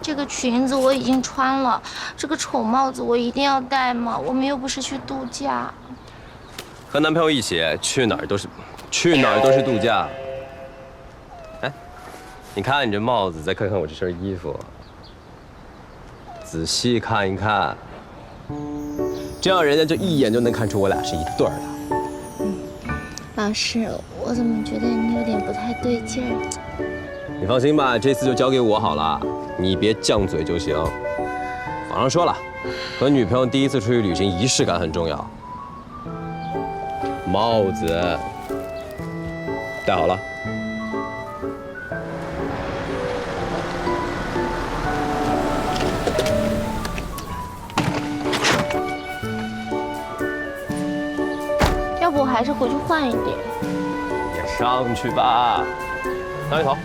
这个裙子我已经穿了，这个丑帽子我一定要戴吗？我们又不是去度假。和男朋友一起去哪儿都是，去哪儿都是度假。哎，你看你这帽子，再看看我这身衣服，仔细看一看，这样人家就一眼就能看出我俩是一对儿的。老师，我怎么觉得你有点不太对劲儿？你放心吧，这次就交给我好了，你别犟嘴就行。网上说了，和女朋友第一次出去旅行，仪式感很重要。帽子戴好了。要不我还是回去换一点。也上去吧，张一头。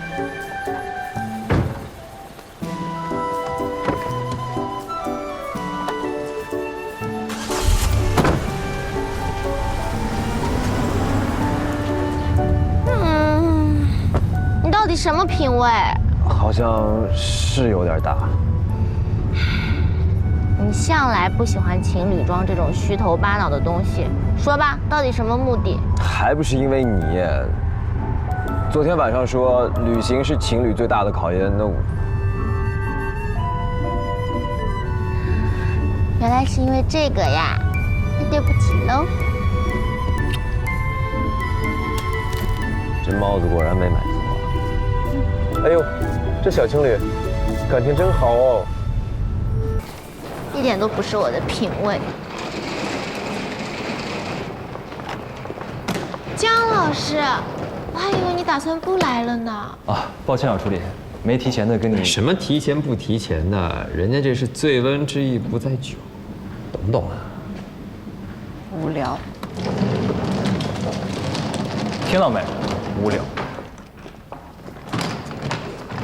什么品味？好像是有点大。你向来不喜欢情侣装这种虚头巴脑的东西，说吧，到底什么目的？还不是因为你。昨天晚上说旅行是情侣最大的考验，那我原来是因为这个呀，那对不起喽。这帽子果然没买错。哎呦，这小情侣感情真好哦。一点都不是我的品味。江老师，我还以为你打算不来了呢。啊，抱歉啊，助理，没提前的跟你。什么提前不提前的？人家这是醉翁之意不在酒，懂不懂啊？无聊。听到没？无聊。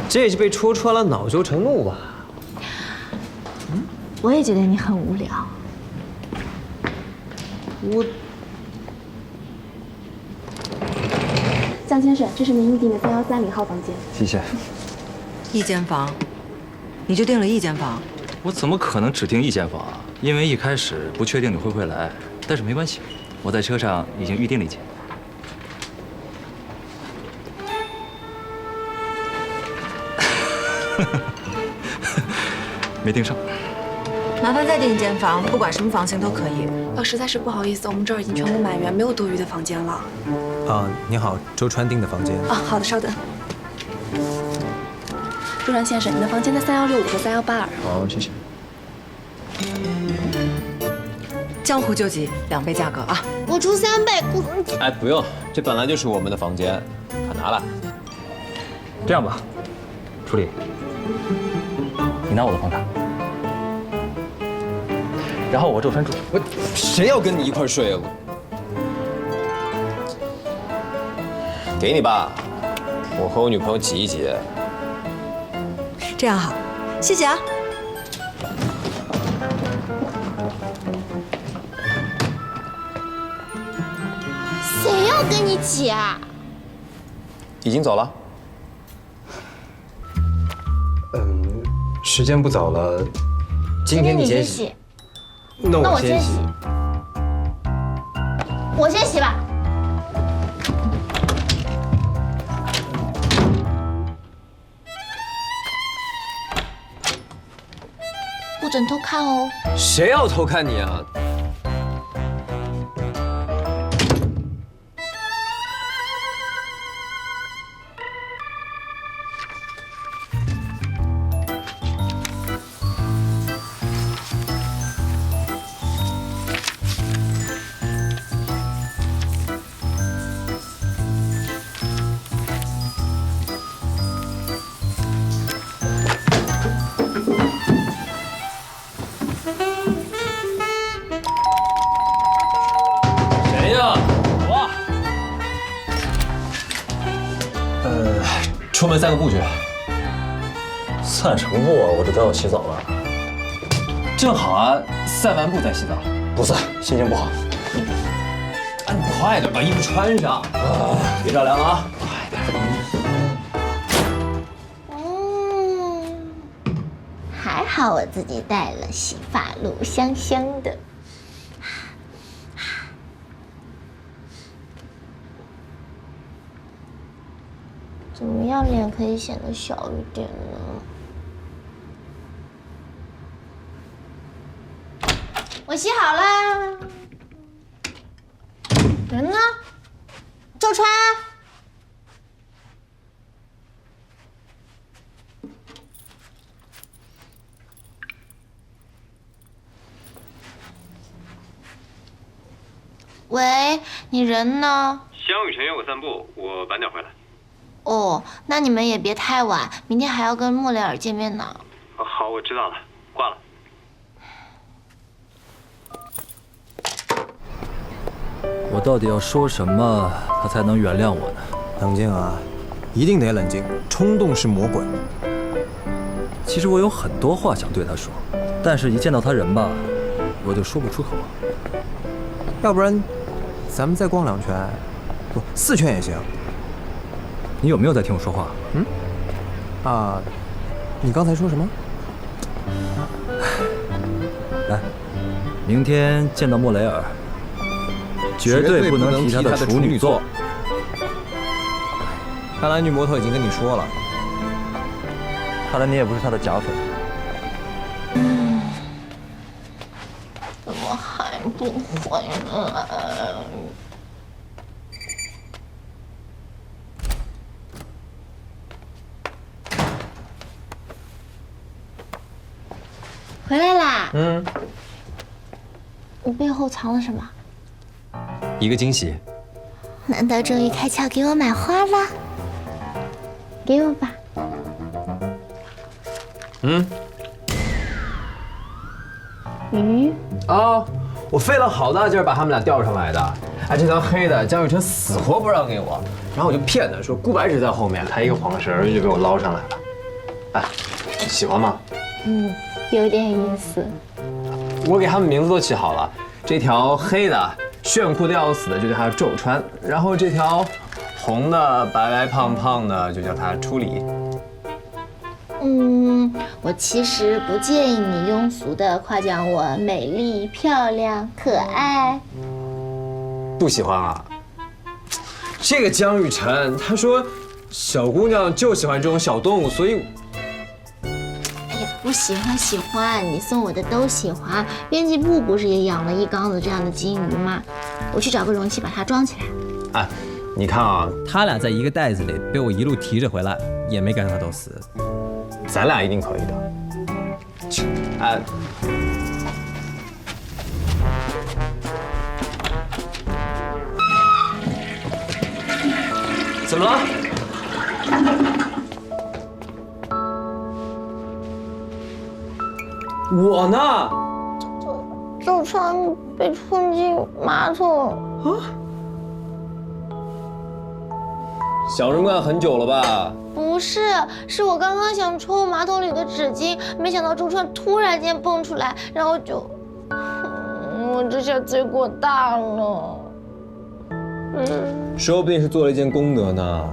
这是被戳穿了，恼羞成怒吧？我也觉得你很无聊。我江先生，这是您预定的三幺三零号房间。谢谢。一间房，你就订了一间房？我怎么可能只订一间房啊？因为一开始不确定你会不会来，但是没关系，我在车上已经预定了一间。没订上。麻烦再订一间房，不管什么房型都可以。呃，实在是不好意思，我们这儿已经全部满员，没有多余的房间了。啊，你好，周川订的房间。啊，好的，稍等。周川先生，你的房间在三幺六五和三幺八二。好，谢谢。江湖救急，两倍价格啊！我出三倍。哎，不用，这本来就是我们的房间，可拿来。这样吧，助理，你拿我的房卡，然后我周川住。我谁要跟你一块睡啊？给你吧，我和我女朋友挤一挤。这样好，谢谢啊。谁要跟你挤啊？已经走了。嗯，时间不早了，今天你先洗。那。我先洗。我先洗吧。不准偷看哦。谁要偷看你啊？去。散什么步啊？我这都要洗澡了。正好啊，散完步再洗澡。不散，心情不好。哎，你快点把衣服穿上啊！别着凉了啊！快点嗯，还好我自己带了洗发露，香香的。怎么样脸可以显得小一点呢？我洗好啦。人呢？周川。喂，你人呢？香雨辰约我散步，我晚点回来。哦，那你们也别太晚，明天还要跟莫雷尔见面呢。好，我知道了，挂了。我到底要说什么，他才能原谅我呢？冷静啊，一定得冷静，冲动是魔鬼。其实我有很多话想对他说，但是一见到他人吧，我就说不出口。要不然，咱们再逛两圈，不，四圈也行。你有没有在听我说话？嗯啊，你刚才说什么？来，明天见到莫雷尔，绝对不能提他的处女座。看来女魔头已经跟你说了。看来你也不是他的假粉。怎么还不回来？回来啦！嗯，你背后藏了什么？一个惊喜，难道终于开窍给我买花了？给我吧。嗯，鱼？啊，我费了好大劲儿把他们俩钓上来的。哎，这条黑的江雨辰死活不让给我，然后我就骗他说顾白纸在后面，他一个晃神儿就给我捞上来了。哎，喜欢吗？嗯，有点意思。我给他们名字都起好了，这条黑的炫酷的要死的就叫他昼川，然后这条红的白白胖胖的就叫他初里。嗯，我其实不介意你庸俗的夸奖我美丽、漂亮、可爱。不喜欢啊？这个江雨辰他说小姑娘就喜欢这种小动物，所以哎呀，不喜欢喜欢，你送我的都喜欢。编辑部不是也养了一缸子这样的金鱼吗？我去找个容器把它装起来。哎，你看啊，他俩在一个袋子里，被我一路提着回来，也没赶上他都死。咱俩一定可以的。哎，怎么了？我呢？周周川被冲进马桶。啊小人怪很久了吧？不是，是我刚刚想抽马桶里的纸巾，没想到周川突然间蹦出来，然后就，我这下罪过大了。嗯说不定是做了一件功德呢，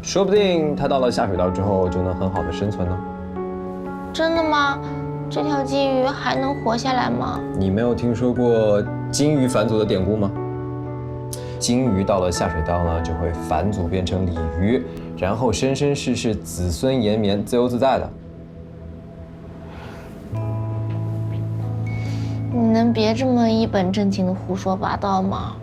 说不定他到了下水道之后就能很好的生存呢。真的吗？这条金鱼还能活下来吗？你没有听说过金鱼返祖的典故吗？金鱼到了下水道呢，就会返祖变成鲤鱼，然后生生世世子孙延绵，自由自在的。你能别这么一本正经的胡说八道吗？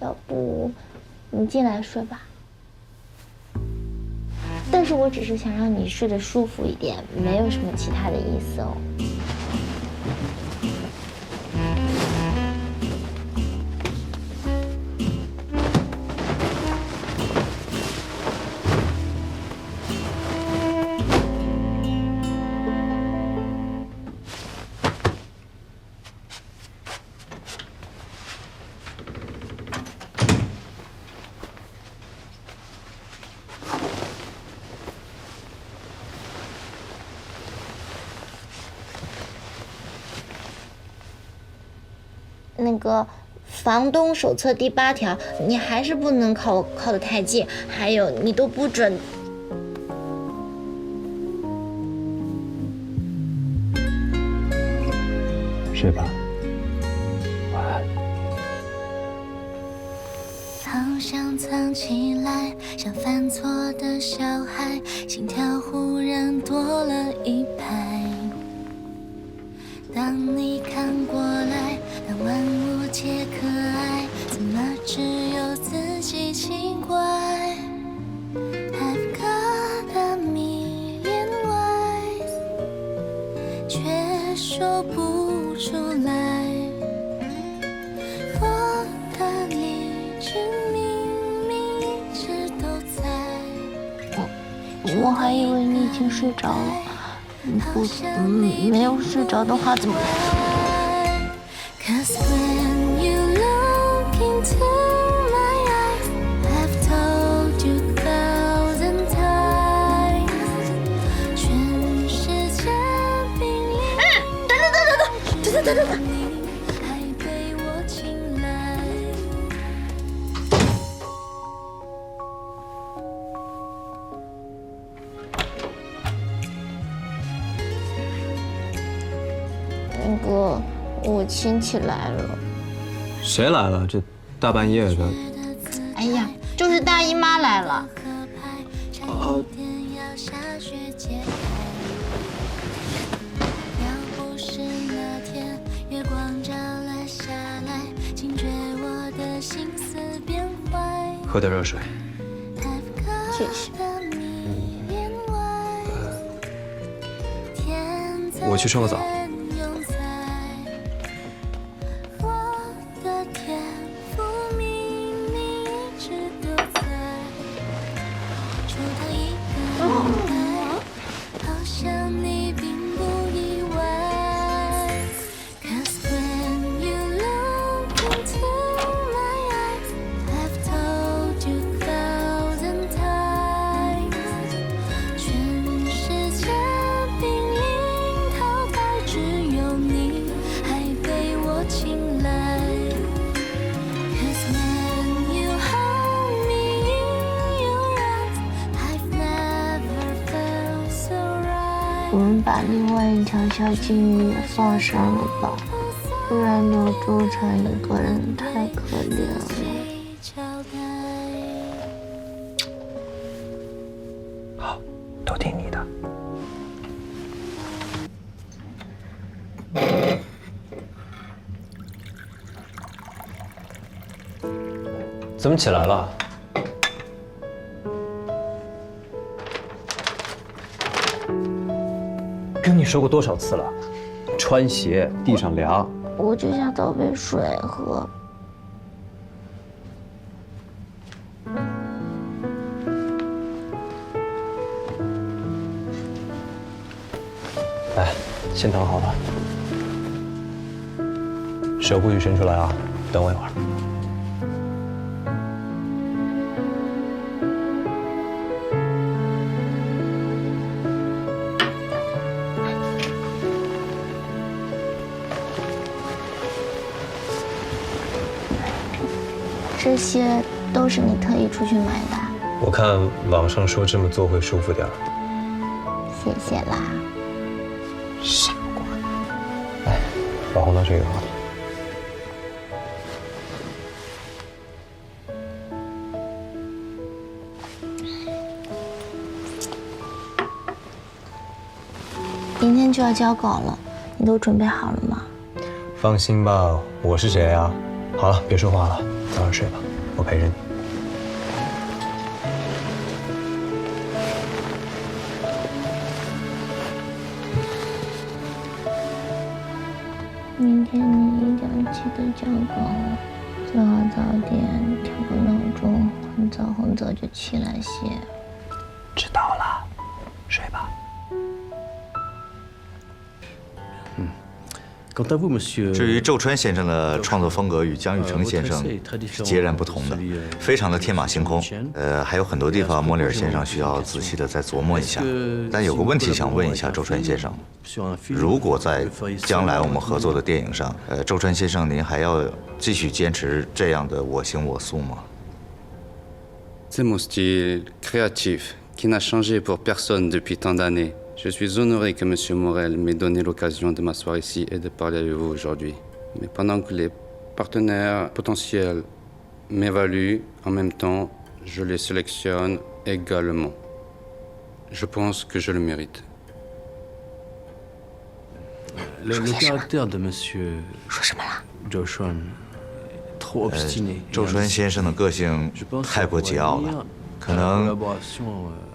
要不你进来睡吧。但是我只是想让你睡得舒服一点，没有什么其他的意思哦。个房东手册第八条，你还是不能靠我靠得太近，还有你都不准。睡吧，晚安。好想藏起来，像犯错的小孩，心跳忽然多了一拍。当你看过物皆可爱，怎么只有自己奇怪？I've got a million ways，却说不出来。我的理智明明一直都在。我我还以为你已经睡着了，不，嗯，没有睡着的话怎么等等等等等。还被我青睐。那个，我亲戚来了。谁来了？这大半夜的。哎呀，就是大姨妈来了。喝点热水。谢谢。我去冲个澡。我们把另外一条小金鱼也放上了吧，不然留住成一个人太可怜了。好，都听你的。怎么起来了？说过多少次了？穿鞋，地上凉。我就想找杯水喝。来，先躺好了，手不许伸出来啊！等我一会儿。这些都是你特意出去买的啊，我看网上说这么做会舒服点儿。谢谢啦。傻瓜。来，把红糖水给我。明天就要交稿了，你都准备好了吗？放心吧，我是谁啊？好了，别说话了，早点睡吧，我陪着你。明天你一定要记得交稿，最好早点调个闹钟，很早很早就起来写。知道了，至于周川先生的创作风格与江玉成先生是截然不同的，非常的天马行空。呃，还有很多地方莫里尔先生需要仔细的再琢磨一下。但有个问题想问一下周川先生：如果在将来我们合作的电影上，呃，周川先生您还要继续坚持这样的我行我素吗？C'est mon style créatif qui n'a changé pour personne depuis tant d'années. Je suis honoré que M. Morel m'ait donné l'occasion de m'asseoir ici et de parler avec vous aujourd'hui. Mais pendant que les partenaires potentiels m'évaluent, en même temps, je les sélectionne également. Je pense que je le mérite. Le, le caractère de Monsieur Joshua trop 呃 obstiné. 周川先生的个性太过桀骜了，可能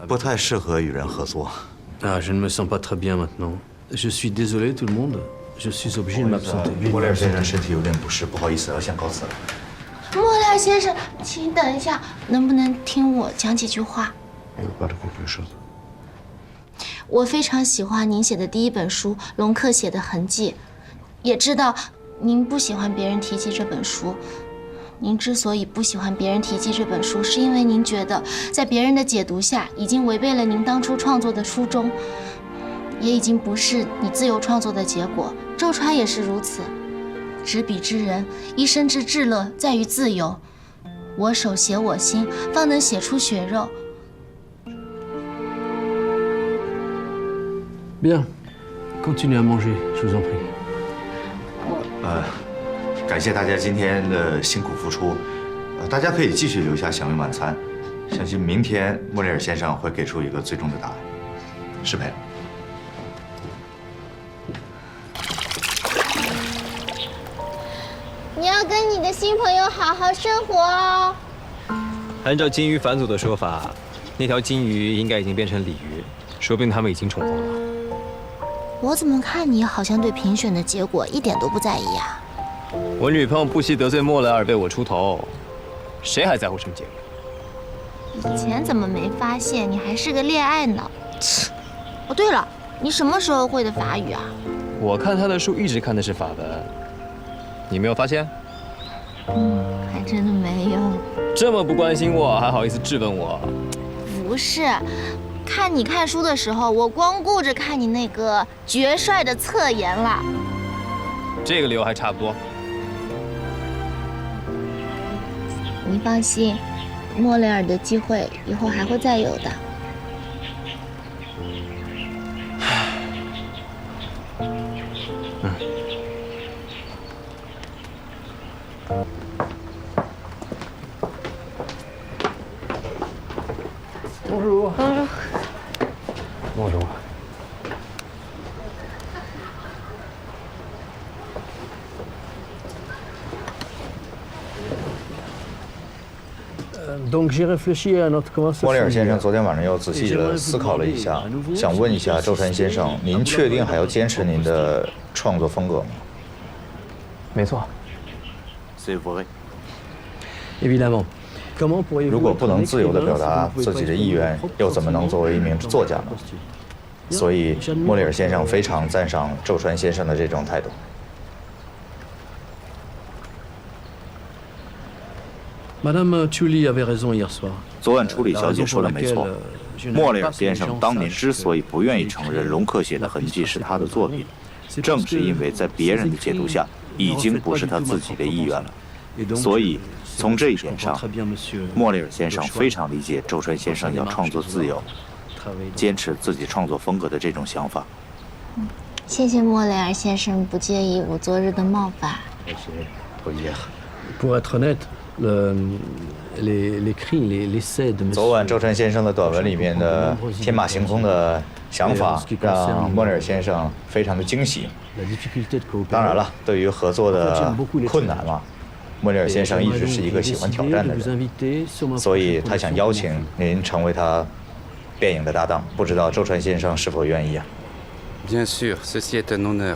不太适合与人合作。 Ah, je ne me sens pas très bien maintenant. Je suis désolé tout le monde. Je suis obligé de m'absenter. 莫里尔先生身体有点不适，不好意思，要先告辞了。莫里尔先生，请等一下，能不能听我讲几句话？我非常喜欢您写的第一本书《龙克写的痕迹》，也知道您不喜欢别人提及这本书。您之所以不喜欢别人提及这本书，是因为您觉得在别人的解读下，已经违背了您当初创作的初衷，也已经不是你自由创作的结果。周川也是如此。执笔之人，一生之至乐在于自由。我手写我心，方能写出血肉。Bien. Continuez à manger, je vous en prie. 呃，感谢大家今天的辛苦付出，呃，大家可以继续留下享用晚餐，相信明天莫里尔先生会给出一个最终的答案。失陪。你要跟你的新朋友好好生活哦。按照金鱼返祖的说法，那条金鱼应该已经变成鲤鱼，说不定他们已经重逢了。我怎么看你好像对评选的结果一点都不在意啊？我女朋友不惜得罪莫雷尔为我出头，谁还在乎什么结果？以前怎么没发现你还是个恋爱脑？切！哦，对了，你什么时候会的法语啊？我看他的书一直看的是法文，你没有发现？嗯，还真的没有。这么不关心我，还好意思质问我？不是，看你看书的时候，我光顾着看你那个绝帅的侧颜了。这个理由还差不多。您放心，莫雷尔的机会以后还会再有的。嗯。莫里尔先生昨天晚上又仔细的思考了一下想问一下周山先生您确定还要坚持您的创作风格吗？没错如果不能自由的表达自己的意愿又怎么能作为一名作家呢？所以莫里尔先生非常赞赏周川先生的这种态度。Madame Tully avait raison hier soir. 昨晚处理小姐说的没错，莫雷尔先生当年之所以不愿意承认龙克写的痕迹是他的作品，正是因为在别人的解读下，已经不是他自己的意愿了。所以从这一点上，莫雷尔先生非常理解周川先生要创作自由、坚持自己创作风格的这种想法。谢谢莫雷尔先生不介意我昨日的冒犯。昨晚周传先生的短文里面的天马行空的想法，让莫里尔先生非常的惊喜。当然了，对于合作的困难嘛，莫里尔先生一直是一个喜欢挑战的人，所以他想邀请您成为他电影的搭档。不知道周传先生是否愿意啊？Bien sûr, ceci est un honneur.